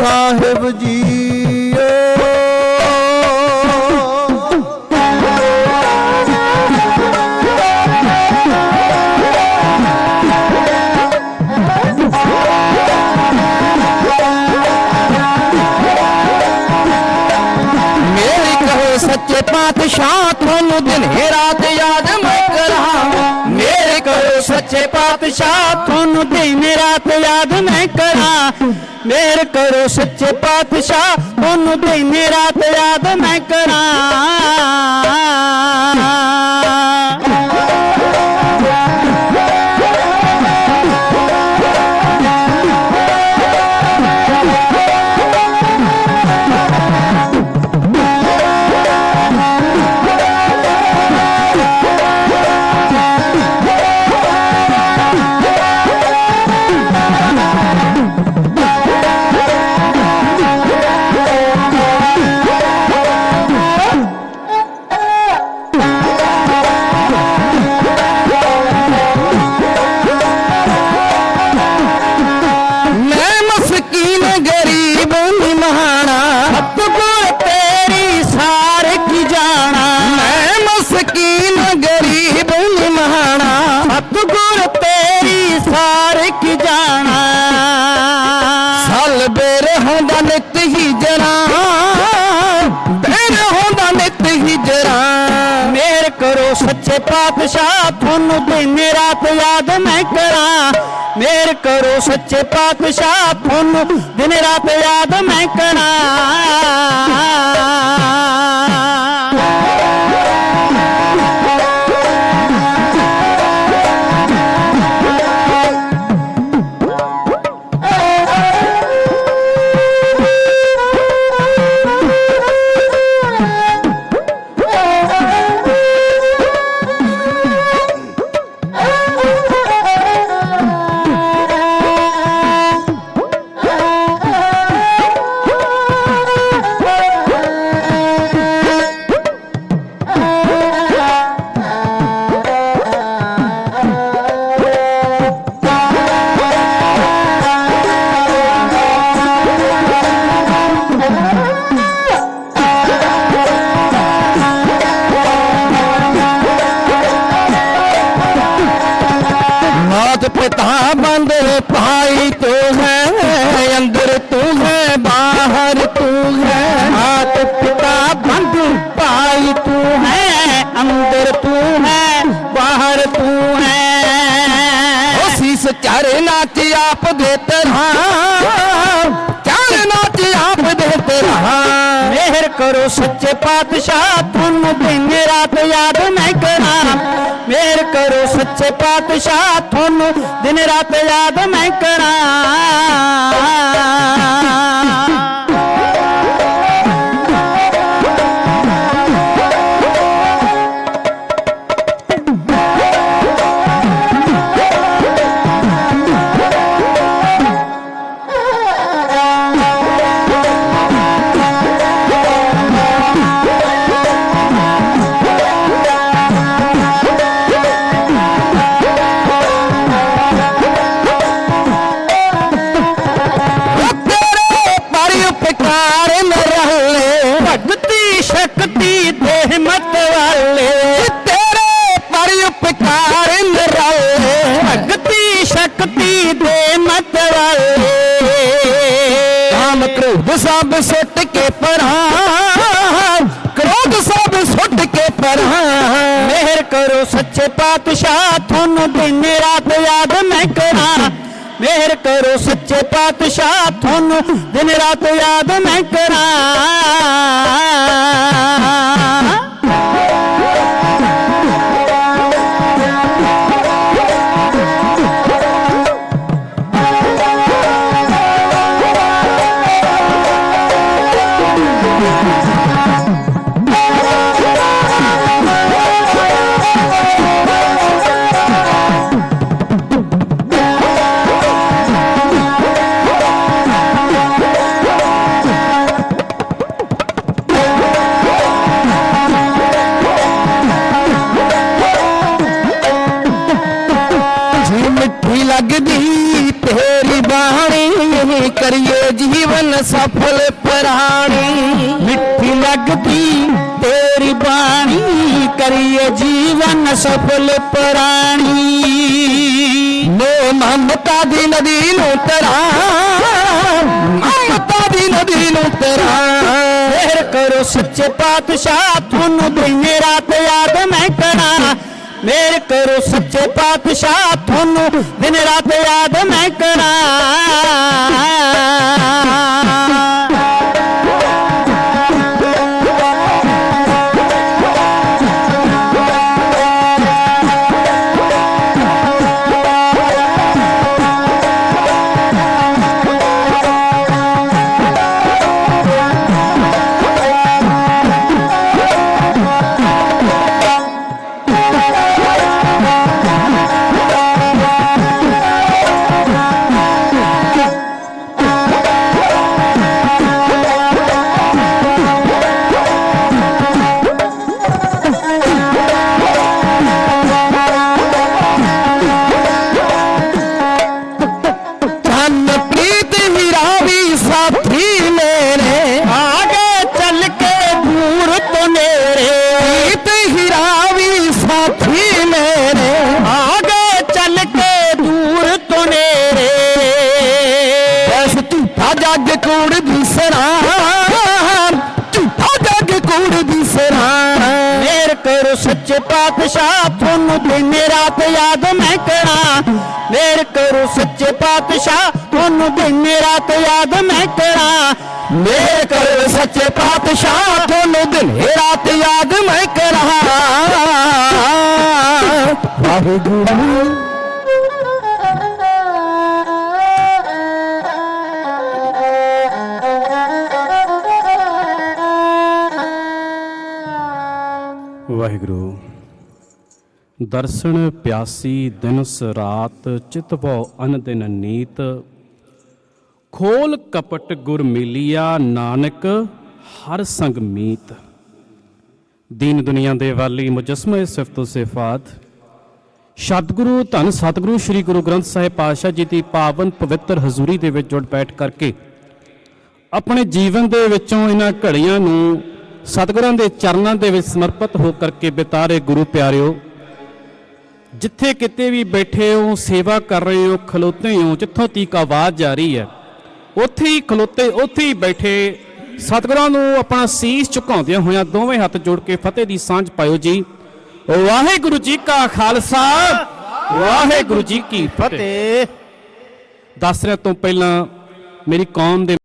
ਸਾਹਿਬ JIO. ਮੇਰੀ ਕਹੋ ਸੱਚੇ ਪਾਤਸ਼ਾਹ ਤੁਹਾਨੂੰ ਦਿਨ ਰਾਤ ਯਾਦ ਸੱਚੇ ਪਾਤਸ਼ਾਹ, ਤੁਹਾਨੂੰ ਦਿਨ ਰਾਤ ਯਾਦ ਮੈਂ ਕਰਾਂ। ਮੇਰ ਕਰੋ ਸੱਚੇ ਪਾਤਸ਼ਾਹ, ਤੁਹਾਨੂੰ ਦਿਨ ਰਾਤ ਯਾਦ ਮੈਂ ਕਰਾਂ। ਸੱਚੇ ਪਾਤਸ਼ਾਹ, ਤੁਹਾਨੂੰ ਦਿਨ ਰਾਤ ਯਾਦ ਮੈਂ ਕਰਾਂ। ਮੇਰ ਕਰੋ ਸੱਚੇ ਪਾਤਸ਼ਾਹ, ਤੁਹਾਨੂੰ ਦਿਨ ਰਾਤ ਯਾਦ ਮੈਂ ਕਰਾਂ। पिता बंद भाई तू है अंदर तू है बाहर तू है हाथ पिता बंद भाई तू है अंदर तू है बाहर तू है शीस चरना च आप देते रहा चरना च आप देते रहा मेहर करो सच्चे पातशाह तुम दिन रात याद नहीं करा ਮੇਰ ਕਰੋ ਸੱਚੇ ਪਾਤਸ਼ਾਹ ਤੁਹਾਨੂੰ ਦਿਨ ਰਾਤ ਯਾਦ ਮੈਂ ਕਰਾਂ। ਸਭ ਸੁੱਟ ਕੇ ਪਰਾਂ। ਕ੍ਰੋਧ ਸਭ ਸੁੱਟ ਕੇ ਪਰਾਂ। ਮਿਹਰ ਕਰੋ ਸੱਚੇ ਪਾਤਸ਼ਾਹ, ਤੁਹਾਨੂੰ ਦਿਨ ਰਾਤ ਯਾਦ ਮੈਂ ਕਰਾਂ। ਮਿਹਰ ਕਰੋ ਸੱਚੇ ਪਾਤਸ਼ਾਹ, ਤੁਹਾਨੂੰ ਦਿਨ ਰਾਤ ਯਾਦ ਮੈਂ ਕਰਾਂ। ਮਿੱਠੀ ਤੇਰੀ ਬਾਣੀ, ਕਰੀਏ ਜੀਵਨ ਸਫਲ ਪ੍ਰਾਣੀ। ਮੋ ਮਮਤਾ ਦੀ ਨਦੀ ਨੂੰ ਤਰਾਂ, ਮਮਤਾ ਦੀ ਨਦੀ ਨੂੰ ਤਰਾਂ। ਫੇਰ ਕਰੋ ਸੱਚੇ ਪਾਤਸ਼ਾਹ, ਤੁਹਾਨੂੰ ਦਿਨ ਰਾਤ ਯਾਦ ਮੈਂ ਕਰਾਂ। ਮੇਰ ਕਰੋ ਸੱਚੇ ਪਾਤਸ਼ਾਹ, ਤੁਹਾਨੂੰ ਦਿਨ ਰਾਤ ਯਾਦ ਮੈਂ ਕਰਾਂ। ਸੱਚੇ ਪਾਤਸ਼ਾਹ ਤੁਹਾਨੂੰ ਦਿਨ ਰਾਤ ਯਾਦ ਮੈਂ ਕਰਾਂ। ਮੇਰ ਕਰੋ ਸੱਚੇ ਪਾਤਸ਼ਾਹ, ਤੁਹਾਨੂੰ ਦਿਨ ਰਾਤ ਯਾਦ ਮੈਂ ਕਰਾਂ। ਮੇਰ ਕਰੋ ਸੱਚੇ ਪਾਤਸ਼ਾਹ, ਤੁਹਾਨੂੰ ਦਿਨ ਰਾਤ ਯਾਦ ਮੈਂ ਕਰਾਂ। ਵਾਹਿਗੁਰੂ। ਵਾਹਿਗੁਰੂ। ਦਰਸ਼ਨ ਪਿਆਸੀ ਦਿਨਸ ਰਾਤ, ਚਿਤ ਭਉ ਅਨ ਦਿਨ ਨੀਤ। ਖੋਲ ਕਪਟ ਗੁਰ ਮਿਲਿਆ ਨਾਨਕ, ਹਰ ਸੰਗ ਮੀਤ। ਦੀਨ ਦੁਨੀਆ ਦੇ ਵਾਲੀ ਮੁਜਸਮੇ ਸਿਫਤੋ ਸਿਫਾਤ। ਸਤਿਗੁਰੂ ਧੰਨ ਸਤਿਗੁਰੂ ਸ੍ਰੀ ਗੁਰੂ ਗ੍ਰੰਥ ਸਾਹਿਬ ਪਾਤਸ਼ਾਹ ਜੀ ਦੀ ਪਾਵਨ ਪਵਿੱਤਰ ਹਜ਼ੂਰੀ ਦੇ ਵਿੱਚ ਜੁੜ ਬੈਠ ਕਰਕੇ, ਆਪਣੇ ਜੀਵਨ ਦੇ ਵਿੱਚੋਂ ਇਹਨਾਂ ਘੜੀਆਂ ਨੂੰ ਸਤਿਗੁਰਾਂ ਦੇ ਚਰਨਾਂ ਦੇ ਵਿੱਚ ਸਮਰਪਿਤ ਹੋ ਕਰਕੇ ਬਿਤਾਰੇ ਗੁਰੂ ਪਿਆਰਿਓ ਜਿੱਥੇ ਕਿਤੇ ਵੀ ਬੈਠੇ ਹੋ ਸੇਵਾ ਕਰ ਰਹੇ ਹੋ ਖਲੋਤੇ ਹੋ ਜਿੱਥੋਂ ਤੀਕ ਆਵਾਜ਼ ਜਾ ਰਹੀ ਹੈ ਉੱਥੇ ਹੀ ਖਲੋਤੇ ਉੱਥੇ ਹੀ ਬੈਠੇ ਸਤਿਗੁਰਾਂ ਨੂੰ ਆਪਣਾ ਸੀਸ ਝੁਕਾਉਂਦਿਆਂ ਹੋਇਆਂ ਦੋਵੇਂ ਹੱਥ ਜੋੜ ਕੇ ਫਤਿਹ ਦੀ ਸਾਂਝ ਪਾਇਓ ਜੀ। ਵਾਹਿਗੁਰੂ ਜੀ ਕਾ ਖਾਲਸਾ ਵਾਹਿਗੁਰੂ ਜੀ ਕੀ ਫਤਿਹ। ਫਤਿਹ। ਦੱਸ ਰਿਹਾ ਤੋਂ ਪਹਿਲਾਂ ਮੇਰੀ ਕੌਮ ਦੇ